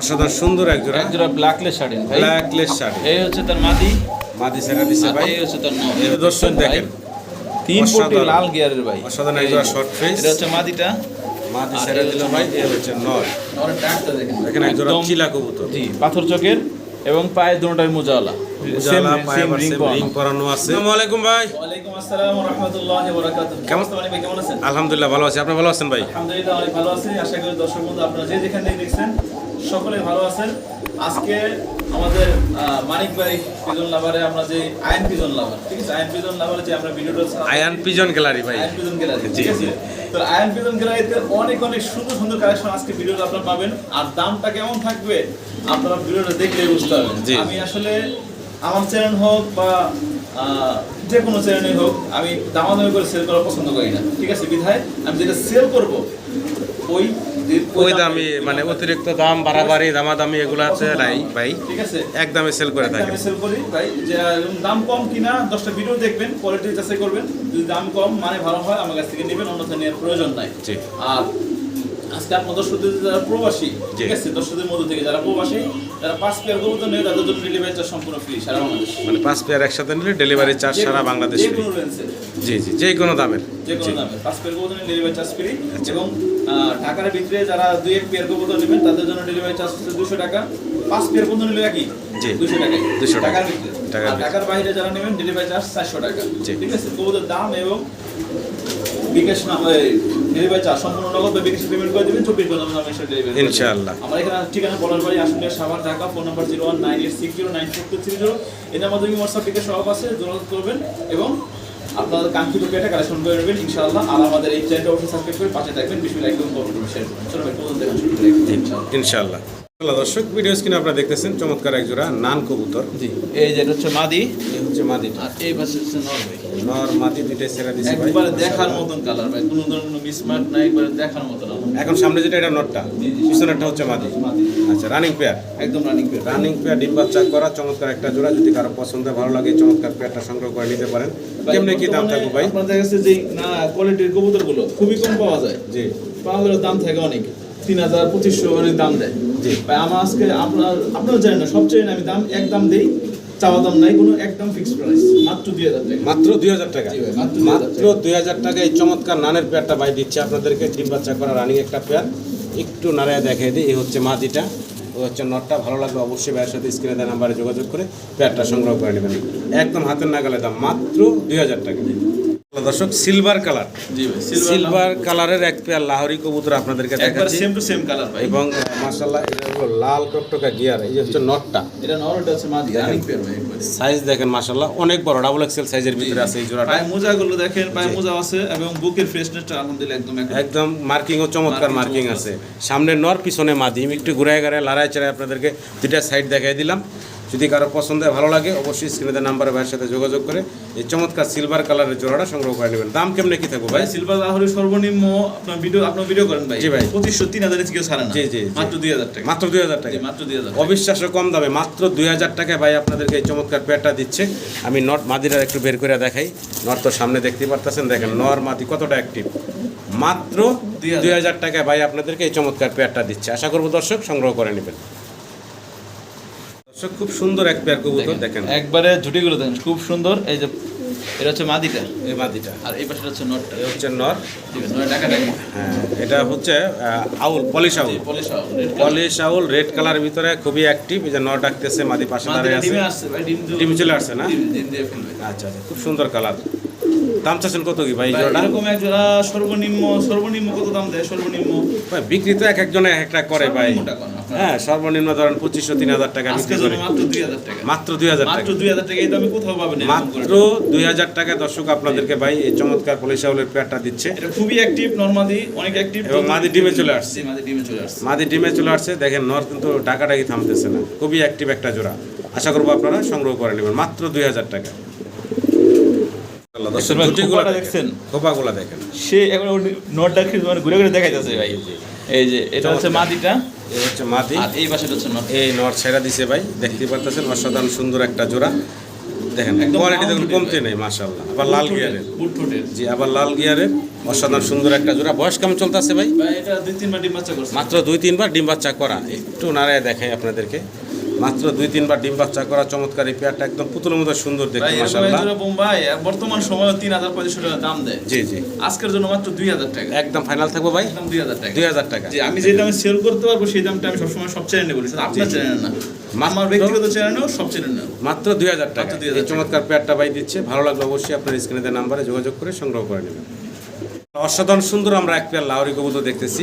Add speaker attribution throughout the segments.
Speaker 1: অসাধারণ সুন্দর একজোড়া
Speaker 2: একজোড়া ব্ল্যাক জোড়া ব্ল্যাকলেস শাড়ি
Speaker 1: ব্ল্যাকলেস শাড়ি
Speaker 2: এই হচ্ছে তার মাদি
Speaker 1: মাদি সেরা দিছে ভাই এই হচ্ছে তার এই দর্শন দেখেন
Speaker 2: তিন লাল গিয়ারের ভাই
Speaker 1: অসাধারণ শর্ট
Speaker 2: ফেস এটা হচ্ছে মাদিটা
Speaker 1: মাদি সেরা দিল ভাই এই হচ্ছে
Speaker 2: নর নরের ডাকটা
Speaker 1: দেখেন দেখেন এক
Speaker 2: চিলা কবুতর জি পাথর চকের এবং পায়ে দুটোটাই
Speaker 1: মোজাওয়ালা আলহামদুলিল্লাহ ভালো আছি আপনি ভালো আছেন ভাই
Speaker 3: আলহামদুলিল্লাহ ভালো আছি আশা করি দর্শক বন্ধু আপনারা যে যেখানে দেখছেন সকলে ভালো আছেন আজকে আমাদের মানিক ভাই পিজন লাভারে আমরা যে আয়ন পিজন লাভার ঠিক আছে আয়ন পিজন লাভারে যে আমরা
Speaker 1: ভিডিওটা আয়ন পিজন
Speaker 3: গ্যালারি ভাই আয়ন পিজন গ্যালারি ঠিক আছে তো আয়ন পিজন গ্যালারিতে অনেক অনেক সুন্দর সুন্দর কালেকশন আজকে ভিডিওটা আপনারা পাবেন আর দামটা কেমন থাকবে আপনারা ভিডিওটা দেখলে বুঝতে পারবেন আমি আসলে আমার চ্যানেল হোক বা যে কোনো চ্যানেলে হোক আমি দামাদামি করে সেল করা পছন্দ করি না ঠিক আছে বিধায় আমি যেটা সেল করব ওই
Speaker 1: ওই দামি মানে অতিরিক্ত দাম বাড়াবাড়ি দামা দামি এগুলো আছে নাই ভাই দামে সেল করে
Speaker 3: থাকি সেল করি ভাই যে দাম কম কিনা দশটা ভিডিও দেখবেন কোয়ালিটি যাচাই করবেন যদি দাম কম মানে ভালো হয় আমার কাছ থেকে নেবেন অন্যথা নেওয়ার প্রয়োজন নাই আর আজকে আপনার দর্শকদের যারা প্রবাসী ঠিক আছে দর্শকদের মধ্যে থেকে যারা প্রবাসী যারা পাঁচ পেয়ার গরু তো নেই তাদের জন্য ডেলিভারি চার্জ সম্পূর্ণ ফ্রি সারা বাংলাদেশ
Speaker 1: মানে পাঁচ পেয়ার একসাথে নিলে ডেলিভারি চার্জ সারা
Speaker 3: বাংলাদেশ জি জি যে কোনো দামের যে কোনো দামের পাঁচ পেয়ার গরু ডেলিভারি চার্জ ফ্রি এবং ঢাকার ভিতরে যারা দুই এক পেয়ার কবুতর নেবেন তাদের জন্য ডেলিভারি চার্জ হচ্ছে দুশো টাকা পাঁচ পেয়ার পর্যন্ত নিলে কি দুশো টাকা দুশো টাকার ভিতরে টাকার বাইরে যারা নেবেন ডেলিভারি চার্জ চারশো টাকা ঠিক আছে কবুতর দাম এবং বিকাশ না ডেলিভারি চার্জ সম্পূর্ণ নগদ বা বিকাশ পেমেন্ট করে দেবেন চব্বিশ ঘন্টা আমরা
Speaker 1: সেটা ডেলিভারি ইনশাআল্লাহ
Speaker 3: আমার এখানে ঠিকানা বলার বাড়ি আসলে Savar Dhaka phone number zero one nine eight six zero nine four two three zero এর নাম্বার তুমি হোয়াটসঅ্যাপ থেকে সব আছে যোগাযোগ করবেন এবং আপনাদের কাঙ্ক্ষিত পেটা কালেকশন করে নেবেন ইনশাআল্লাহ আর আমাদের এই চ্যানেলটা অবশ্যই সাবস্ক্রাইব করে পাশে থাকবেন বিশ লাইক করুন কমেন্ট করুন শেয়ার করুন চলো ভাই দেখা শুরু করি
Speaker 1: ইনশাআল্লাহ দর্শক ভিডিও স্ক্রিনে আপনারা দেখতেছেন চমৎকার এক জোড়া নান কবুতর
Speaker 2: জি এই যে হচ্ছে
Speaker 1: মাদি এই হচ্ছে মাদি
Speaker 2: আর এই পাশে হচ্ছে
Speaker 1: নর নর মাদি দুটো সেরা দিছে
Speaker 2: ভাই একবার দেখার মতন কালার ভাই কোনো ধরনের কোনো মিসমার্ক নাই একবার
Speaker 1: দেখার মতন এখন সামনে যেটা এটা নরটা পিছনেরটা হচ্ছে মাদি আচ্ছা
Speaker 2: রানিং পেয়ার একদম রানিং
Speaker 1: পেয়ার রানিং পেয়ার ডিম বাচ্চা করা চমৎকার একটা জোড়া যদি কারো পছন্দ ভালো লাগে চমৎকার পেয়ারটা সংগ্রহ করে নিতে পারেন কেমনে কি দাম
Speaker 3: থাকবে ভাই আপনাদের কাছে যে না কোয়ালিটির কবুতরগুলো খুবই কম পাওয়া যায় জি পাওয়া দাম থাকে অনেক তিন হাজার পঁচিশশো দাম দেয় যে ভাই আমার আজকে আপনার আপনার জানেন না সবচেয়ে আমি দাম এক দাম দেই চাওয়া দাম নাই কোনো একদম ফিক্সড প্রাইস মাত্র দুই হাজার টাকা মাত্র দুই হাজার টাকা
Speaker 1: মাত্র দুই হাজার টাকা এই চমৎকার নানের পেয়ারটা ভাই দিচ্ছে আপনাদেরকে ডিম বাচ্চা করা রানিং একটা পেয়ার একটু নাড়ায় দেখাই দিই এই হচ্ছে মাদিটা ও হচ্ছে নটটা ভালো লাগবে অবশ্যই ভাইয়ের সাথে স্ক্রিনে দেওয়া নাম্বারে যোগাযোগ করে পেয়ারটা সংগ্রহ করে নেবেন একদম হাতের নাগালে দাম মাত্র দুই হাজার টাকা দর্শক সিলভার কালার সিলভার কালারের এক পেয়ার লাহোরি কবুতর আপনাদেরকে এবং মাশাআল্লাহ এটা হলো লাল টকটকা গিয়ার এই হচ্ছে নটটা সাইজ দেখেন মাশাআল্লাহ অনেক বড় ডাবল এক্সেল সাইজের ভিতরে আছে এই জোড়াটা
Speaker 2: মোজাগুলো দেখেন পায়ে মোজা আছে এবং বুকের ফ্রেশনেসটা আলহামদুলিল্লাহ
Speaker 1: একদম একদম মার্কিং ও চমৎকার মার্কিং আছে সামনে নর পিছনে মাদি একটু ঘুরায় ঘুরে লড়াই চড়াই আপনাদেরকে দুটা সাইড দেখাই দিলাম যদি কারো পছন্দ ভালো লাগে অবশ্যই স্ক্রিনে নাম্বারে ভাইয়ের সাথে যোগাযোগ করে এই চমৎকার সিলভার কালারের জোড়াটা সংগ্রহ করে নেবেন দাম কেমনে কি থাকবে ভাই
Speaker 2: সিলভার তাহলে সর্বনিম্ন আপনার ভিডিও আপনার ভিডিও করেন ভাই জি ভাই পঁচিশশো তিন হাজারের কেউ সারেন জি জি মাত্র দুই হাজার
Speaker 1: টাকা মাত্র দুই হাজার টাকা মাত্র দুই হাজার অবিশ্বাস্য কম দামে মাত্র দুই হাজার টাকায় ভাই আপনাদেরকে এই চমৎকার প্যাটটা দিচ্ছে আমি নট মাদিরা একটু বের করে দেখাই নট তো সামনে দেখতে পারতেছেন দেখেন নর মাদি কতটা অ্যাক্টিভ মাত্র দুই হাজার টাকায় ভাই আপনাদেরকে এই চমৎকার প্যাটটা দিচ্ছে আশা করবো দর্শক সংগ্রহ করে নেবেন খুব সুন্দর এক পেয়ার কবুতর দেখেন একবারে
Speaker 2: ঝুটিগুলো দেখেন খুব সুন্দর এই যে এটা হচ্ছে মাদিটা
Speaker 1: এই মাদিটা আর এই পাশে
Speaker 2: হচ্ছে নটটা এটা হচ্ছে নর
Speaker 1: হ্যাঁ এটা হচ্ছে owl polish owl polish owl polish owl red colour ভিতরে খুবই অ্যাক্টিভ যে নট ডাকতেছে মাদি
Speaker 2: পাশে দাঁড়িয়ে আছে ডিম চলে আসছে না
Speaker 1: আচ্ছা আচ্ছা খুব সুন্দর কালার দাম চাচ্ছেন কত কি
Speaker 2: ভাই জোড়া এরকম এক জোড়া সর্বনিম্ন সর্বনিম্ন কত দাম দেয় সর্বনিম্ন ভাই
Speaker 1: বিক্রি তো এক একজনে এক একটা করে ভাই হ্যাঁ সর্বনিম্ন ধরেন পঁচিশশো তিন
Speaker 2: হাজার টাকা বিক্রি করে মাত্র দুই হাজার টাকা মাত্র দুই হাজার টাকা এই দামে কোথাও পাবেন
Speaker 1: মাত্র দুই হাজার টাকা দর্শক আপনাদেরকে ভাই এই চমৎকার পলিশা হলের পেয়ারটা দিচ্ছে
Speaker 2: এটা খুবই অ্যাক্টিভ নর্মাদি অনেক অ্যাক্টিভ
Speaker 1: এবং মাদি ডিমে চলে
Speaker 2: আসছে মাদি ডিমে চলে আসছে
Speaker 1: মাদি ডিমে চলে আসছে দেখেন নর কিন্তু ডাকাডাকি থামতেছে না খুবই অ্যাক্টিভ একটা জোড়া আশা করবো আপনারা সংগ্রহ করে নেবেন মাত্র দুই হাজার টাকা অসাধারণ সুন্দর একটা জোড়া দেখেন কোয়ালিটি দেখুন কমতে নেই আবার লাল গিয়ারের জি আবার লাল গিয়ারের অসাধারণ সুন্দর একটা জোড়া বয়স কেমন চলতেছে
Speaker 2: ভাই তিনবার
Speaker 1: ডিম মাত্র দুই তিনবার ডিম বাচ্চা করা একটু নাড়ায় দেখাই আপনাদেরকে মাত্র দুই তিনবার ডিম বাচ্চা করা চমৎকার এই পেয়ারটা একদম পুতুলের মতো সুন্দর দেখতে
Speaker 2: মাশাআল্লাহ ভাই বর্তমান সময়ে 3500 টাকা দাম দেয় জি জি আজকের জন্য মাত্র 2000 টাকা
Speaker 1: একদম ফাইনাল থাকবে ভাই একদম 2000 টাকা 2000 টাকা
Speaker 2: জি আমি যেটা আমি সেল করতে পারবো সেই দামটা আমি সবসময় সব চ্যানেলে বলি আপনার চ্যানেল না আমার ব্যক্তিগত চ্যানেলও সব চ্যানেল না
Speaker 1: মাত্র 2000 টাকা এই চমৎকার পেয়ারটা ভাই দিচ্ছে ভালো লাগলে অবশ্যই আপনার স্ক্রিনে দেওয়া নম্বরে যোগাযোগ করে সংগ্রহ করে নেবেন অসাধারণ সুন্দর আমরা এক পেয়ার লাউরি কবুতর দেখতেছি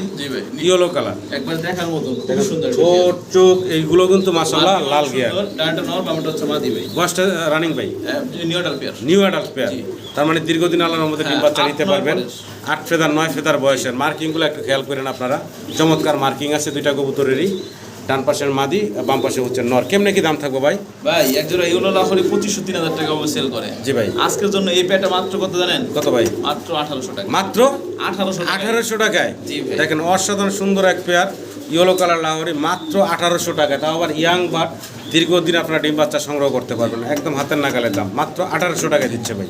Speaker 1: ইয়েলো কালার একবার দেখার মতো সুন্দর ঠোঁট চোখ এইগুলো কিন্তু মাশাআল্লাহ লাল গিয়ার
Speaker 2: ডানটা রানিং ভাই
Speaker 1: নিউ অ্যাডাল্ট পেয়ার তার মানে দীর্ঘদিন আল্লাহর মধ্যে ডিম হ্যাঁ, বাচ্চা পারবেন আট ফেদার নয় ফেদার বয়সের মার্কিংগুলো একটু খেয়াল করেন আপনারা চমৎকার মার্কিং আছে দুইটা কবুতরেরই ডান পাশের মাদি বাম পাশে হচ্ছে নর কেমনে কি দাম থাকবে
Speaker 2: ভাই ভাই এক জোড়া ইউনো লাহরি পঁচিশশো তিন হাজার টাকা সেল করে জি ভাই আজকের জন্য এই প্যাটা মাত্র কত
Speaker 1: জানেন কত ভাই মাত্র
Speaker 2: আঠারোশো টাকা মাত্র
Speaker 1: আঠারোশো আঠারোশো টাকায় দেখেন অসাধারণ সুন্দর এক পেয়ার ইয়েলো কালার লাহরি মাত্র আঠারোশো টাকা তাও আবার ইয়াং বাট দীর্ঘদিন আপনারা ডিম বাচ্চা সংগ্রহ করতে পারবেন একদম হাতের নাগালের দাম মাত্র আঠারোশো টাকা দিচ্ছে ভাই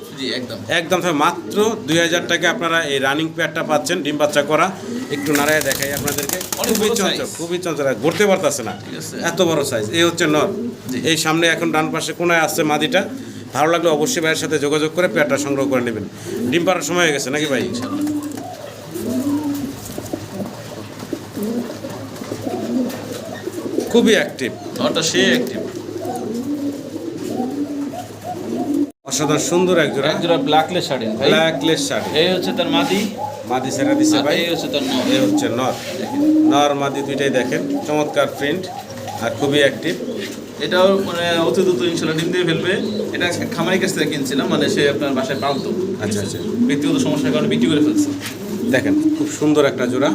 Speaker 1: একদম মাত্র দুই হাজার টাকা আপনারা এই রানিং প্যাডটা পাচ্ছেন ডিম বাচ্চা করা একটু নাড়ায় দেখাই আপনাদেরকে খুবই চঞ্চল খুবই চঞ্চল ঘুরতে পারতেছে না এত বড় সাইজ এই হচ্ছে নর এই সামনে এখন ডান পাশে কোনায় আসছে মাদিটা ভালো লাগলে অবশ্যই ভাইয়ের সাথে যোগাযোগ করে প্যাডটা সংগ্রহ করে নেবেন ডিম পাড়ার সময় হয়ে গেছে নাকি ভাই খুবই
Speaker 2: অ্যাক্টিভ নটা সে অ্যাক্টিভ
Speaker 1: অসাধারণ সুন্দর এক জোড়া এক
Speaker 2: জোড়া ব্ল্যাকলেস শাড়ি লেস শাড়ি এই হচ্ছে তার মাদি
Speaker 1: মাদি সেরা দিছে
Speaker 2: ভাই এই হচ্ছে তার নর এই
Speaker 1: হচ্ছে নর নর মাদি দুইটাই দেখেন চমৎকার প্রিন্ট আর খুবই অ্যাক্টিভ
Speaker 2: এটাও মানে অতি দ্রুত ইনশাল্লাহ ডিম দিয়ে ফেলবে এটা খামারি কাছ থেকে কিনছিলাম মানে সে আপনার
Speaker 1: বাসায় পালতো আচ্ছা
Speaker 2: আচ্ছা ব্যক্তিগত সমস্যার কারণে বিক্রি করে ফেলছে
Speaker 1: দেখেন খুব সুন্দর একটা জোড়া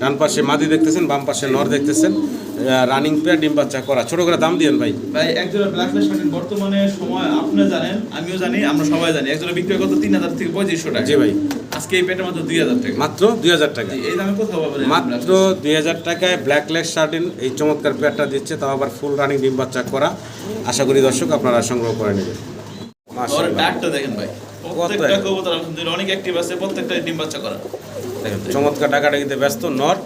Speaker 1: ডান পাশে মাদি দেখতেছেন বাম পাশে নর দেখতেছেন রানিং পেয়ার ডিম বাচ্চা করা ছোট করে দাম
Speaker 2: দিয়েন ভাই ভাই একজোড়া ব্ল্যাক ফ্ল্যাশ কাটেন বর্তমানে সময় আপনি জানেন আমিও জানি আমরা সবাই জানি একজোড়া বিক্রি কত তিন হাজার থেকে পঁয়ত্রিশশো টাকা জি ভাই আজকে এই পেটে মাত্র দুই
Speaker 1: হাজার টাকা মাত্র দুই
Speaker 2: হাজার টাকা এই দামে কোথাও
Speaker 1: পাবেন মাত্র দুই হাজার টাকায় ব্ল্যাক ফ্ল্যাশ শার্টিন এই চমৎকার পেয়ারটা দিচ্ছে তাও আবার ফুল রানিং ডিম বাচ্চা করা আশা করি দর্শক আপনারা সংগ্রহ করে
Speaker 2: নেবেন ডাকটা দেখেন ভাই প্রত্যেকটা কবুতর অনেক অ্যাক্টিভ আছে প্রত্যেকটা ডিম বাচ্চা করা
Speaker 1: চমৎকার টাকাটা কিন্তু ব্যস্ত নট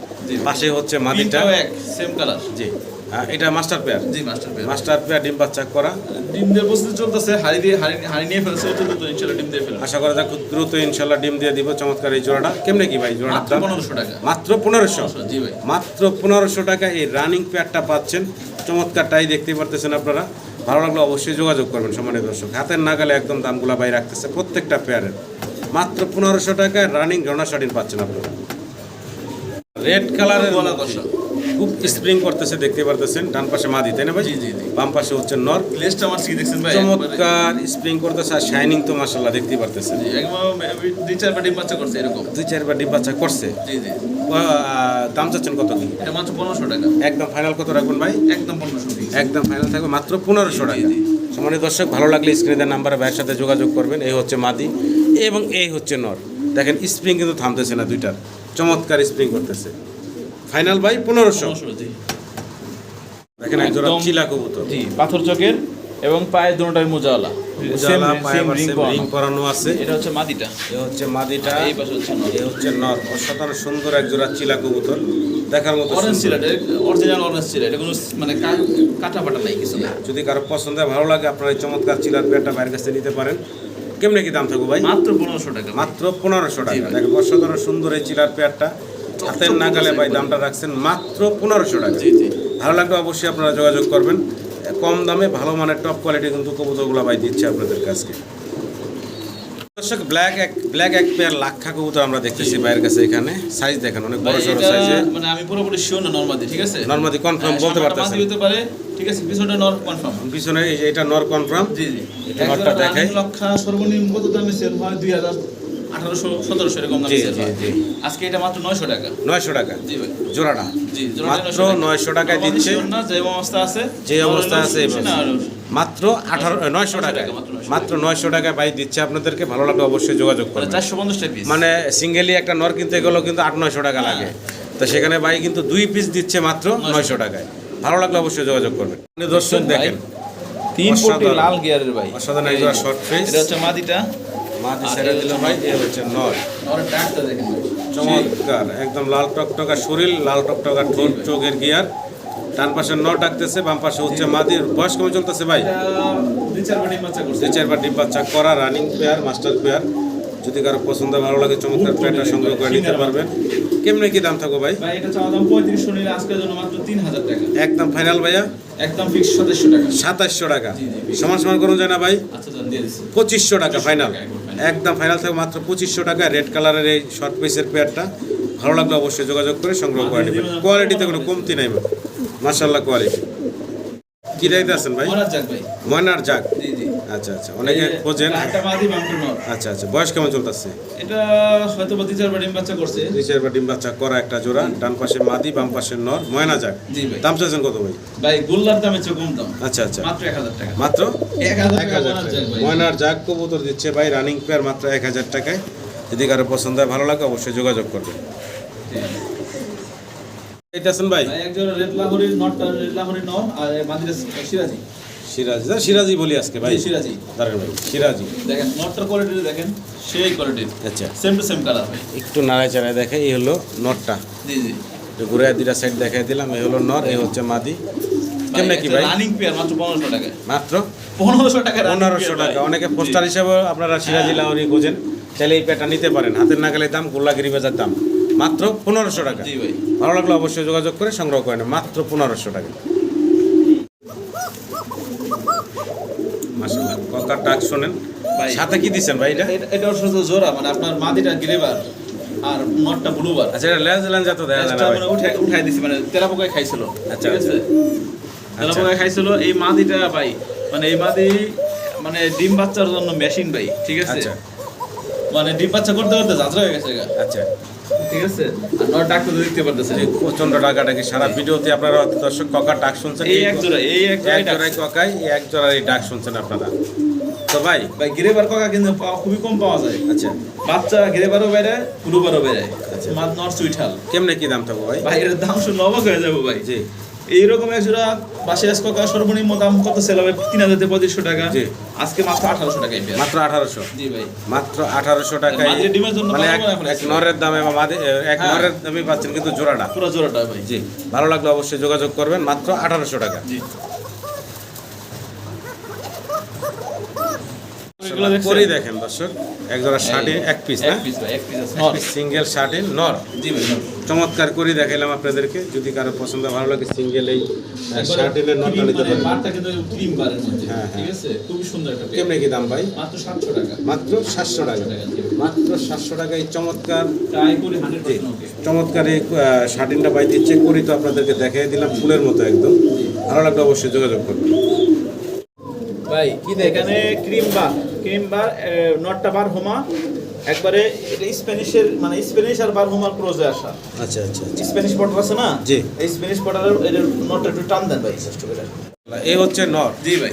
Speaker 1: পাশে হচ্ছে মাদিটা
Speaker 2: এক সেম কালার
Speaker 1: জি হ্যাঁ এটা
Speaker 2: মাস্টার পেয়ার জি মাস্টার
Speaker 1: পেয়ার মাস্টার পেয়ার ডিম বাচ্চা
Speaker 2: করা ডিম দিয়ে প্রস্তুতি চলতেছে হাড়ি দিয়ে হাড়ি হাড়ি নিয়ে ফেলছে তো দ্রুত ইনশাল্লাহ ডিম
Speaker 1: দিয়ে ফেলবে আশা করা যাক দ্রুত ইনশাআল্লাহ ডিম দিয়ে দিব চমৎকার এই জোড়াটা কেমনে কি ভাই জোড়াটা মাত্র পনেরোশো টাকা মাত্র 1500 জি ভাই মাত্র 1500 টাকা এই রানিং পেয়ারটা পাচ্ছেন চমৎকার টাই দেখতে পারতেছেন আপনারা ভালো লাগলে অবশ্যই যোগাযোগ করবেন সম্মানিত দর্শক হাতের নাগালে একদম দামগুলা বাই রাখতেছে প্রত্যেকটা পেয়ারের মাত্র পনেরোশো টাকায় রানিং শাড়ি পাচ্ছেন আপনারা
Speaker 2: রেড কালারের গলা কষা খুব স্প্রিং করতেছে দেখতে পারতেছেন ডান পাশে মা দিতে না ভাই জি জি বাম পাশে হচ্ছে নর লেস্ট আমার কি দেখছেন
Speaker 1: ভাই চমৎকার স্প্রিং করতেছে আর শাইনিং তো মাশাআল্লাহ দেখতে পারতেছেন জি
Speaker 2: একদম দুই চারবার বাটি বাচ্চা করছে এরকম দুই
Speaker 1: চার বাটি বাচ্চা করছে জি জি দাম চাচ্ছেন
Speaker 2: কত কি এটা মাত্র
Speaker 1: 1500 টাকা একদম ফাইনাল
Speaker 2: কত রাখবেন ভাই একদম
Speaker 1: 1500 একদম ফাইনাল থাকবে মাত্র 1500 টাকা সম্মানিত দর্শক ভালো লাগলে স্ক্রিনে নাম্বারে ভাইয়ের সাথে যোগাযোগ করবেন এই হচ্ছে মাদি এবং এই হচ্ছে নর দেখেন স্প্রিং কিন্তু থামতেছে না দুইটার চমৎকার স্প্রিং করতেছে ফাইনাল বাই পনেরোশো দেখেন চিলা কবুতর
Speaker 2: জি পাথর চকের এবং মোজাওয়ালা
Speaker 1: অসাধারণ সুন্দর এক জোড়া
Speaker 2: দেখার মতো মানে
Speaker 1: কিছু যদি কারো পছন্দ ভালো লাগে আপনার চমৎকার চিলার পেয়ারটা বাইরের কাছে নিতে পারেন কেমনে কি দাম
Speaker 2: থাকবো ভাই মাত্র পনেরোশো
Speaker 1: টাকা মাত্র পনেরোশো টাকা দেখেন অসাধারণ সুন্দর এই চিলার পেয়ারটা হাতের নাগালে ভাই দামটা রাখছেন মাত্র পনেরোশো টাকা জি জি ভালো লাগবে অবশ্যই আপনারা যোগাযোগ করবেন কম দামে ভালো মানের টপ কোয়ালিটি কিন্তু কবুতরগুলো ভাই দিচ্ছে আপনাদের কাছে দর্শক ব্ল্যাক এক ব্ল্যাক এক পেয়ার লাক্ষা কবুতর আমরা দেখতেছি ভাইয়ের কাছে এখানে সাইজ দেখেন অনেক বড় সরো
Speaker 2: সাইজে মানে আমি পুরোপুরি শিওর না নরমাদি ঠিক আছে নরমাদি হ্যাঁ, কনফার্ম বলতে পারতেছি মাদি হতে পারে ঠিক আছে পিছনটা নর কনফার্ম পিছনে
Speaker 1: এই যে এটা নর কনফার্ম জি জি এটা
Speaker 2: নরটা দেখাই লাক্ষা সর্বনিম্ন কত দামে সেল হয় 2000 আঠারোশো আজকে এটা মাত্র
Speaker 1: নয়শো টাকা নয়শো টাকা নয়শো টাকায়
Speaker 2: দিচ্ছে না যে অবস্থা
Speaker 1: আছে যে অবস্থা আছে মাত্র আঠারো নয়শো মাত্র নয়শো টাকায় দিচ্ছে আপনাদেরকে ভালো লাগবে অবশ্যই যোগাযোগ করে মানে সিঙ্গেলি একটা নর কিনতে গেলেও কিন্তু আট নয়শো টাকা হ্যাঁ। লাগে তো সেখানে বাই কিন্তু দুই পিস দিচ্ছে মাত্র নয়শো টাকায় ভালো লাগলে অবশ্যই যোগাযোগ করবেন দর্শক
Speaker 2: দেখেন তিন লাল
Speaker 1: গিয়ারের অসাধারণ শর্ট এটা হচ্ছে মাদিটা চমৎকার একদম লাল টকটকা শরীর লাল টকটকা ঠোঁট চোখের গিয়ার ডান পাশে নর ডাকতেছে বাম পাশে হচ্ছে মাদির বয়স কেমন চলতেছে
Speaker 2: ভাই দুই
Speaker 1: চারবার ডিম করা রানিং প্লেয়ার মাস্টার প্লেয়ার যদি কারো পছন্দ ভালো লাগে চমৎকার প্যাটার সংগ্রহ করে নিতে পারবেন কেমনে কি দাম থাকো
Speaker 2: ভাই ভাই এটা চাওয়া দাম 3500 নিলে আজকে জন্য মাত্র 3000 টাকা
Speaker 1: একদম ফাইনাল ভাইয়া একদম ফিক্স 2700 টাকা 2700 টাকা সমান সমান
Speaker 2: করুন জানা ভাই আচ্ছা
Speaker 1: দাম দিয়ে দিছি 2500 টাকা ফাইনাল একদম ফাইনাল থাকে মাত্র 2500 টাকা রেড কালারের এই শর্ট পিসের প্যাটটা ভালো লাগলে অবশ্যই যোগাযোগ করে সংগ্রহ করে নিবেন কোয়ালিটিতে কোনো কমতি নাই মাশাআল্লাহ কোয়ালিটি কি
Speaker 2: রাইতে আছেন ভাই ময়নার জাগ
Speaker 1: ভাই মনার জাগ আচ্ছা আচ্ছা অনেকে খোঁজেন আচ্ছা আচ্ছা বয়স কেমন চলতেছে এটা ভাই ভাই আচ্ছা, আচ্ছা। ময়নার দিচ্ছে ভাই রানিং মাত্র এক হাজার টাকায় পছন্দ হয় ভালো লাগে অবশ্যই যোগাযোগ করবেন এটা ভাই
Speaker 2: একজন নট নট আর
Speaker 1: সিরাজি সিরাজি বলি আজকে
Speaker 2: ভাই সিরাজি দাঁড়ান
Speaker 1: ভাই সিরাজি
Speaker 2: দেখেন নটটার কোয়ালিটি দেখেন সেই কোয়ালিটি আচ্ছা সেম টু সেম
Speaker 1: কালার ভাই একটু নাড়ায় চাড়ায় দেখে এই হলো নটটা জি জি ঘুরে দুইটা সাইড দেখাই দিলাম এই হলো নর এই হচ্ছে মাদি
Speaker 2: কেমনে কি ভাই রানিং পেয়ার মাত্র 1500 টাকা
Speaker 1: মাত্র পনেরোশো টাকা পনেরোশো টাকা অনেকে পোস্টার হিসাবে আপনারা সিরাজি হ্যাঁ। লাউরি গোজেন তাহলে এই পেটা নিতে পারেন হাতের নাগালের দাম গোল্লাগিরি বাজার দাম মাত্র পনেরোশো টাকা ভালো লাগলে অবশ্যই যোগাযোগ করে সংগ্রহ করেন মাত্র পনেরোশো টাকা হালকা ডাক শোনেন সাথে কি দিচ্ছেন ভাই এটা
Speaker 2: এটা শুধু জোড়া মানে আপনার মাদিটা গ্রেভার আর নটটা ব্লুবার
Speaker 1: আচ্ছা এটা লেজ লেন যাতে
Speaker 2: দেয়া না মানে উঠে উঠাই দিছি মানে তেলা পোকায়
Speaker 1: খাইছিল আচ্ছা আচ্ছা
Speaker 2: তেলা পোকায় খাইছিল এই মাদিটা ভাই মানে এই মাদি মানে ডিম বাচ্চার জন্য মেশিন ভাই ঠিক আছে আচ্ছা মানে ডিম বাচ্চা করতে করতে যাত্রা
Speaker 1: হয়ে গেছে আচ্ছা আপনারা দর্শক
Speaker 2: ককার ডাক শুনছেন এই এক
Speaker 1: জোড়া এই এক জোড়াই ককাই এক জোড়ার এই ডাক শুনছেন আপনারা আচ্ছা গিরেবার
Speaker 2: কাকা কিন্তু খুবই কম পাওয়া যায় আচ্ছা বাচ্চা গিরেবারও আচ্ছা নর
Speaker 1: সুইঠাল কেমনে কি
Speaker 2: দাম থাকবো ভাই ভাই এর দাম হয়ে যাবো ভাই জি এইরকম একজোড়া বাসে আজ কাকা সর্বনিম্ন দাম কত সেল হবে তিন হাজার পঁচিশশো টাকা জি আজকে মাত্র
Speaker 1: আঠারোশো মাত্র আঠারোশো জি ভাই মাত্র আঠারোশো মানে এক নরের দামে এক হ্যাঁ। নরের দামে পাচ্ছেন কিন্তু
Speaker 2: জোড়াটা পুরো জোড়াটা
Speaker 1: ভাই জি ভালো লাগলে অবশ্যই যোগাযোগ করবেন মাত্র আঠারোশো টাকা জি এগুলো করেই দেখেন দর্শক একজোড়া শার্টিন এক পিস না সিঙ্গেল শার্টিন নর চমৎকার করে দেখাইলাম আপনাদেরকে যদি কারো পছন্দ ভালো লাগে সিঙ্গেল এই শার্টিনের
Speaker 2: নরটা নিতে পারেন হ্যাঁ হ্যাঁ কেমনে কি দাম ভাই মাত্র সাতশো
Speaker 1: টাকা মাত্র সাতশো টাকা এই চমৎকার চমৎকার এই শার্টিনটা বাই দিচ্ছে করি তো আপনাদেরকে দেখাই দিলাম ফুলের মতো একদম ভালো লাগলে অবশ্যই যোগাযোগ করবেন
Speaker 2: ভাই কি এখানে ক্রিম বা ক্রিম বার নটটা বার হোমা একবারে এটা স্প্যানিশের মানে স্প্যানিশ আর বার হোমার ক্লোজে
Speaker 1: আসা আচ্ছা আচ্ছা,
Speaker 2: আচ্ছা। স্প্যানিশ পটার আছে না জি এই স্প্যানিশ এর নটটা একটু টান দেন ভাই চেষ্টা
Speaker 1: করে হচ্ছে নট জি ভাই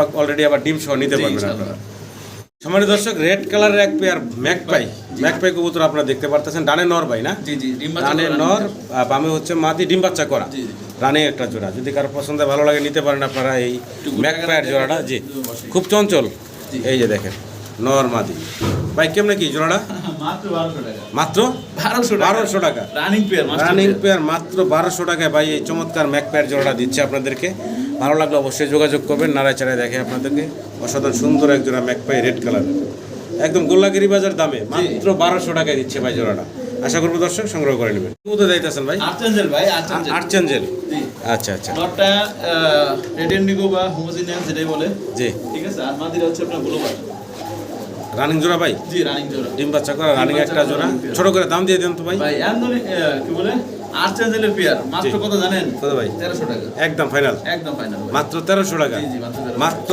Speaker 1: অলরেডি আবার ডিম সহ নিতে পারবেন আপনারা দর্শক রেড কালারের এক পেয়ার ম্যাকপাই ম্যাকপাই কবুতর আপনারা দেখতে পারতেছেন ডানে নর ভাই না ডানে নর বামে হচ্ছে মাদি ডিম বাচ্চা করা রানে একটা জোড়া যদি কারো পছন্দে ভালো লাগে নিতে পারেন আপনারা এই ম্যাকপাইয়ের জোড়াটা জি খুব চঞ্চল এই যে দেখেন নর মাদি ভাই কেমন কি জোড়াটা মাত্র বারোশো টাকা
Speaker 2: রানিং পেয়ার রানিং
Speaker 1: পেয়ার মাত্র বারোশো টাকায় ভাই এই চমৎকার ম্যাকপাইয়ের জোড়াটা দিচ্ছে আপনাদেরকে ভালো লাগলে অবশ্যই যোগাযোগ করবেন নাড়াচাড়ায় দেখে আপনাদেরকে অসাধারণ সুন্দর ম্যাক ম্যাকপাই রেড কালার একদম গোল্লাগিরি বাজার দামে মাত্র বারোশো টাকায় দিচ্ছে ভাই জোড়াটা আশা করবো দর্শক সংগ্রহ করে নেবেন কোথায় যাইতেছেন
Speaker 2: ভাই আর্চেঞ্জেল ভাই
Speaker 1: আর্চেঞ্জেল আচ্ছা আচ্ছা
Speaker 2: নটটা রেড ইন্ডিগো বা হোমোজিনিয়াস যেটাই বলে জি ঠিক আছে আর মাদিরা হচ্ছে আপনার গ্লোবাল রানিং জোড়া ভাই জি রানিং জোড়া ডিম বাচ্চা
Speaker 1: করা রানিং একটা জোড়া ছোট করে দাম দিয়ে দেন তো ভাই ভাই
Speaker 2: কি বলে মাত্র কত জানেন
Speaker 1: মাত্র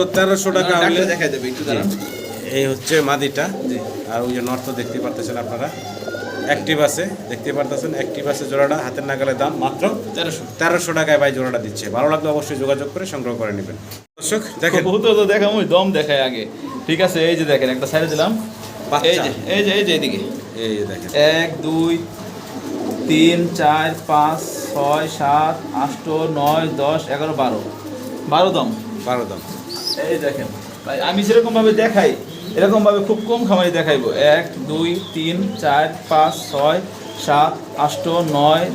Speaker 1: 1300 টাকা হলে দেখাই দেবে এই হচ্ছে মাদিটা আর ওই যে নর্থ দেখতে পারতেছেন আপনারা অ্যাক্টিভ আছে দেখতে পারতেছেন অ্যাক্টিভ আছে জোড়াটা হাতের নাগালে দাম মাত্র তেরোশো তেরোশো টাকায় ভাই জোড়াটা দিচ্ছে ভালো লাগলে অবশ্যই যোগাযোগ করে সংগ্রহ করে নেবেন দর্শক দেখেন বহুত
Speaker 2: তো দেখাম ওই দম দেখায় আগে ঠিক আছে এই যে দেখেন একটা সাইডে দিলাম এই যে এই যে এই যে এদিকে এই যে দেখেন এক দুই তিন চার পাঁচ ছয় সাত আট নয় দশ এগারো বারো বারো দম বারো দম এই দেখেন আমি যেরকমভাবে দেখাই এরকমভাবে খুব কম খামারি দেখাইবো এক দুই তিন চার পাঁচ ছয় সাত আট নয়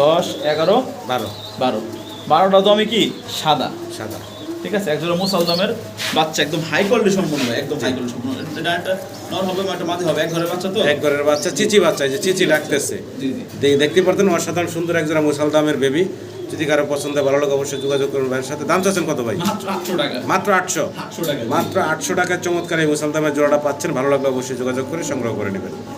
Speaker 2: দশ এগারো বারো বারো বারোটা দমে কি সাদা সাদা ঠিক আছে একজোড়া মোসাল দামের বাচ্চা একদম হাই কোয়ালিটি সম্পন্ন একদম হাই কোয়ালিটি সম্পন্ন এটা হবে একটা মাদি হবে এক ঘরের বাচ্চা তো এক ঘরের বাচ্চা চিচি বাচ্চা যে চিচি ডাকতেছে দেখতে পারতেন অসাধারণ সুন্দর একজোড়া মোসাল দামের বেবি যদি কারো পছন্দ ভালো লাগে অবশ্যই যোগাযোগ করুন ভাইয়ের সাথে দাম চাচ্ছেন কত ভাই মাত্র আটশো মাত্র আটশো টাকার চমৎকার এই মুসাল দামের জোড়াটা পাচ্ছেন ভালো লাগলে অবশ্যই যোগাযোগ করে সংগ্রহ করে নেবেন